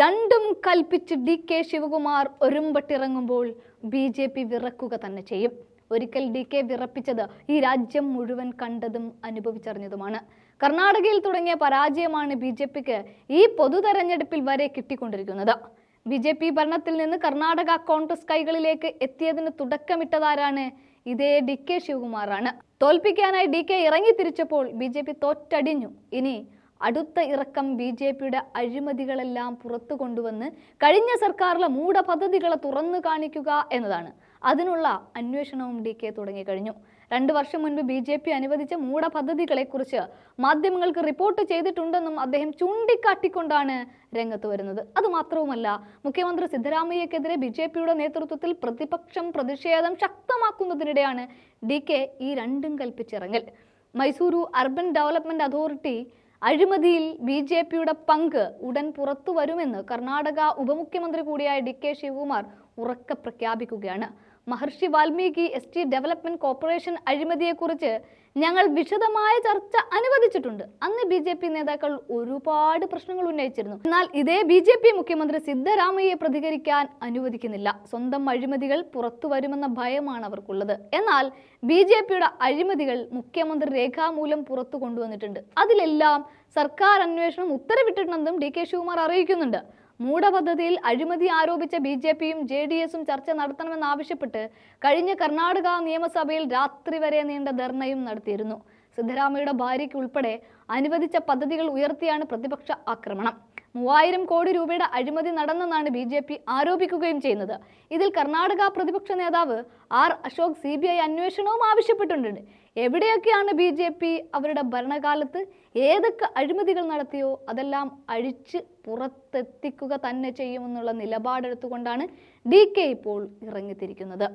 രണ്ടും കൽപ്പിച്ച് D K Shivakumar ഒരുമ്പട്ടിറങ്ങുമ്പോൾ ബി ജെ പി വിറക്കുക തന്നെ ചെയ്യും. ഒരിക്കൽ ഡി കെ വിറപ്പിച്ചത് ഈ രാജ്യം മുഴുവൻ കണ്ടതും അനുഭവിച്ചറിഞ്ഞതുമാണ്. കർണാടകയിൽ തുടങ്ങിയ പരാജയമാണ് ബി ജെ പിക്ക് ഈ പൊതു തെരഞ്ഞെടുപ്പിൽ വരെ കിട്ടിക്കൊണ്ടിരിക്കുന്നത്. ബി ജെ പി ഭരണത്തിൽ നിന്ന് കർണാടക കോൺഗ്രസ് കൈകളിലേക്ക് എത്തിയതിന് തുടക്കമിട്ടതാരാണ്? ഇതേ ഡി കെ ശിവകുമാറാണ്. തോൽപ്പിക്കാനായി ഡി കെ ഇറങ്ങി തിരിച്ചപ്പോൾ ബി ജെ പി തോറ്റടിഞ്ഞു. ഇനി അടുത്ത ഇറക്കം ബി ജെ പിയുടെ അഴിമതികളെല്ലാം പുറത്തു കൊണ്ടുവന്ന് കഴിഞ്ഞ സർക്കാരിലെ മൂഢ പദ്ധതികളെ തുറന്നു കാണിക്കുക എന്നതാണ്. അതിനുള്ള അന്വേഷണവും ഡി കെ തുടങ്ങിക്കഴിഞ്ഞു. രണ്ടു വർഷം മുൻപ് ബി ജെ പി അനുവദിച്ച മൂഢ പദ്ധതികളെക്കുറിച്ച് മാധ്യമങ്ങൾക്ക് റിപ്പോർട്ട് ചെയ്തിട്ടുണ്ടെന്നും അദ്ദേഹം ചൂണ്ടിക്കാട്ടിക്കൊണ്ടാണ് രംഗത്ത് വരുന്നത്. അതുമാത്രവുമല്ല മുഖ്യമന്ത്രി സിദ്ധരാമയ്യക്കെതിരെ ബി ജെ പിയുടെ നേതൃത്വത്തിൽ പ്രതിപക്ഷം പ്രതിഷേധം ശക്തമാക്കുന്നതിനിടെയാണ് ഡി കെ ഈ രണ്ടും കൽപ്പിച്ചിറങ്ങൽ. മൈസൂരു അർബൻ ഡെവലപ്മെന്റ് അതോറിറ്റി അഴിമതിയിൽ ബി ജെ പിയുടെ പങ്ക് ഉടൻ പുറത്തു വരുമെന്ന് കർണാടക ഉപമുഖ്യമന്ത്രി കൂടിയായ ഡി കെ ശിവകുമാർ ഉറക്കെ പ്രഖ്യാപിക്കുകയാണ്. Maharshi Valmiki S T development corporation അഴിമതിയെക്കുറിച്ച് ഞങ്ങൾ വിശദമായ ചർച്ച അനുവദിച്ചിട്ടുണ്ട് അന്ന് ബി ജെ പി നേതാക്കൾ ഒരുപാട് പ്രശ്നങ്ങൾ ഉന്നയിച്ചിരുന്നു. എന്നാൽ ഇതേ ബി ജെ പി മുഖ്യമന്ത്രി സിദ്ധരാമയ്യെ പ്രതികരിക്കാൻ അനുവദിക്കുന്നില്ല. സ്വന്തം അഴിമതികൾ പുറത്തു വരുമെന്ന ഭയമാണ് അവർക്കുള്ളത്. എന്നാൽ ബി ജെ പിയുടെ അഴിമതികൾ മുഖ്യമന്ത്രി രേഖാമൂലം പുറത്തു കൊണ്ടുവന്നിട്ടുണ്ട്. അതിലെല്ലാം സർക്കാർ അന്വേഷണം ഉത്തരവിട്ടിട്ടുണ്ടെന്നും ഡി കെ ശിവകുമാർ അറിയിക്കുന്നുണ്ട്. മൂഢപദ്ധതിയിൽ അഴിമതി ആരോപിച്ച ബി ജെ പിയും ജെ ഡി എസും ചർച്ച നടത്തണമെന്നാവശ്യപ്പെട്ട് കഴിഞ്ഞ കർണാടക നിയമസഭയിൽ രാത്രി വരെ നീണ്ട ധർണയും നടത്തിയിരുന്നു. സിദ്ധരാമയുടെ ഭാര്യയ്ക്ക് ഉൾപ്പെടെ അനുവദിച്ച പദ്ധതികൾ ഉയർത്തിയാണ് പ്രതിപക്ഷ ആക്രമണം. മൂവായിരം കോടി രൂപയുടെ അഴിമതി നടന്നെന്നാണ് ബി ജെ പി ആരോപിക്കുകയും ചെയ്യുന്നത്. ഇതിൽ കർണാടക പ്രതിപക്ഷ നേതാവ് R Ashok C B I അന്വേഷണവും ആവശ്യപ്പെട്ടിട്ടുണ്ട്. എവിടെയൊക്കെയാണ് ബി ജെ പി അവരുടെ ഭരണകാലത്ത് ഏതൊക്കെ അഴിമതികൾ നടത്തിയോ അതെല്ലാം അഴിച്ച് പുറത്തെത്തിക്കുക തന്നെ ചെയ്യുമെന്നുള്ള നിലപാടെടുത്തുകൊണ്ടാണ് ഡി കെ ഇപ്പോൾ ഇറങ്ങിത്തിരിക്കുന്നത്.